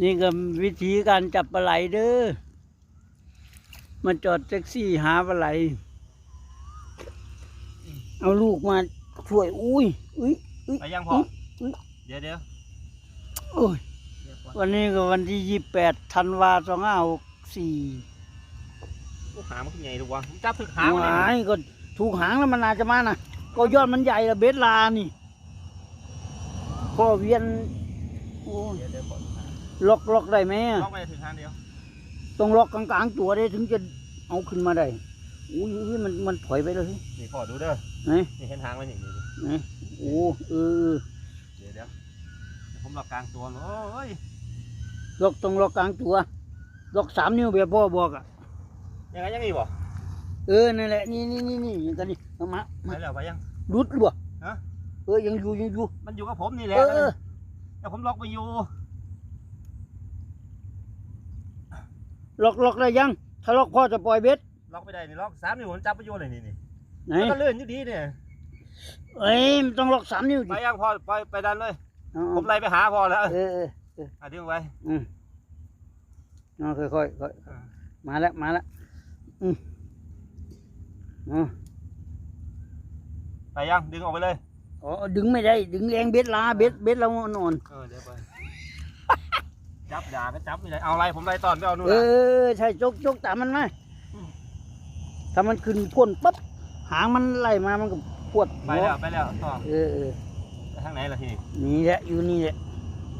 นี่ก็วิธีการจับปลาไหลเด้อมาจอดแท็กซี่หาปลาไหล เอาลูกมาช่วย อุ้ยอุ้ยอุ้ยไปยังพออุ๊ยเดี๋ยวเดี๋ยวโอ้ยเดี๋ยวก่อนวันนี้ก็วันที่ยี่แปดธันวาสองห้าหกสี่โอ้หามันขึ้นใหญ่ดูวะผมจับถึกหาหมันวายก็ถูกหางแล้วมันอาจจะมานะก็ยอดมันใหญ่ละเบสลานี่พ่อเวียนโอ้ยเดี๋ยวเดี๋ยวก่อนหา ล็อกล็อกได้ไหมอะล็อกไปถึงหางเดียวต้องล็อกกลางๆตัวได้ถึงจะเอาขึ้นมาได้อุ้ยอุ้ยมันมันถอยไปเลยนี่พอดูเด้อไหนนี่เห็นหางมันอย่างนี้ไหนโอ้เออเดี๋ยวเดี๋ยวเดี๋ยวผมล็อกกลางตัวโอ้ยล็อกต้องล็อกกลางตัวล็อกสามนิ้วแบบพ่อบอกอะยังไงยังมีบ่เออนั่นแหละนี่นี่นี่นี่อย่างกันนี่เอามาไปมาแล้วไปยังรุดหรือเปล่าฮะเออยังอยู่ยังอยู่มันอยู่กับผมนี่แหละเออเออแต่ผมล็อกไปอยู่ ล็อกล็อกได้ยัง ถ้าล็อกพ่อจะปล่อยเบ็ดล็อกไม่ได้นี่ล็อกสามนิ้วผมจับไปอยู่เลยนี่นี่ไหนมันก็เลื่อนอยู่ดีเนี่ยเอ้ยมันต้องล็อกสามนิ้วไปดิยังพอไปไปดันเลย เอาผเอามไล่ไปหาพอแล้วเออเอออะดึงไว้อืมเอาค่อยค่อยค่อยอ่ามาแล้วมาแล้วอืมอ๋อไปยังดึงออกไปเลย อ๋อ ดึงไม่ได้ ดึงแรงเบ็ดลาเบ็ดเบ็ดเรานอนเออเดี๋ยวไป จับยาก็จับไม่ได้เอาอะไรผมไล่ตอนไปเอานู่นเอนะอใช่จกจกตามมันไหมาถ้ามันขึ้นพ่นปั๊บหางมันไล่มามันก็ปวดไปหัวแล้วไปแล้วต่อเออเออไปทางไหนล่ะทีนี้นี่แหละอยู่นี่แหละ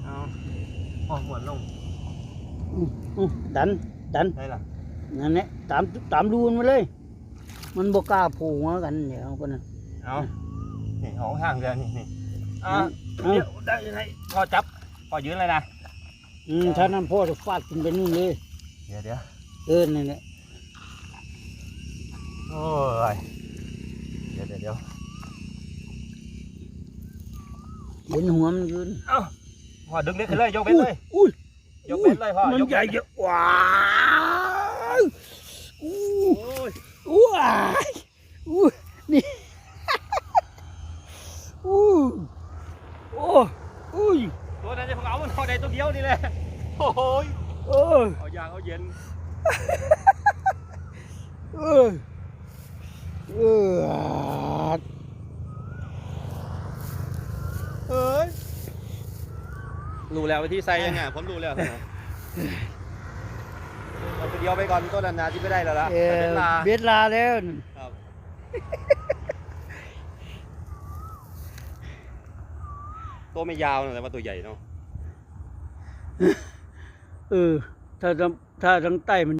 เอาพอหมวนลงอืมอืมดันดันได้ล่ะนั่นแหละตามตามดูมันมาเลย มันบกล้าโผล่มากันเดี๋ยวคนนั้นเอานี่ของห่างเดียวนี่นี่อ่าเอาเดี๋ยวได้ยังไงพอจับพอยืนเลยนะ อืมถ้านั้นพ่อจะฟาดขึ้นไปนู่นเลย เดี๋ยวเดี๋ยวเออนั่นแหละโอ้ยเดี๋ยวเดี๋ยวเดี๋ยวเห็นหัวมันยืนเอ้าพอดึงเล็กขึ้นเลยยกเบ็ดเลยอุ้ยยกเบ็ดเลยพ่อมันยกใหญ่เบ็ดเยอะว้าวอู้ โอ้ย ว้ายอู้นี่ อู้โอ้อุ้ย ตัว นั้นจะผมเอามันเอาได้ตัวเดียวนี่แหละโอ้ยเออเอายางเอาเย็นเออเออเฮ้ยรู้แล้ววิธีใส่ยังไงผมรู้แล้วเอาตัวเดียวไปก่อนตัวนั้นนาที่ไม่ได้แล้วล่ะเอแต่อเป็นลาเบ็ดลาแล้วครับตัวไม่ยาวนะแต่ว่าตัวใหญ่เนาะ เออ ถ้าทางถ้าทางใต้มัน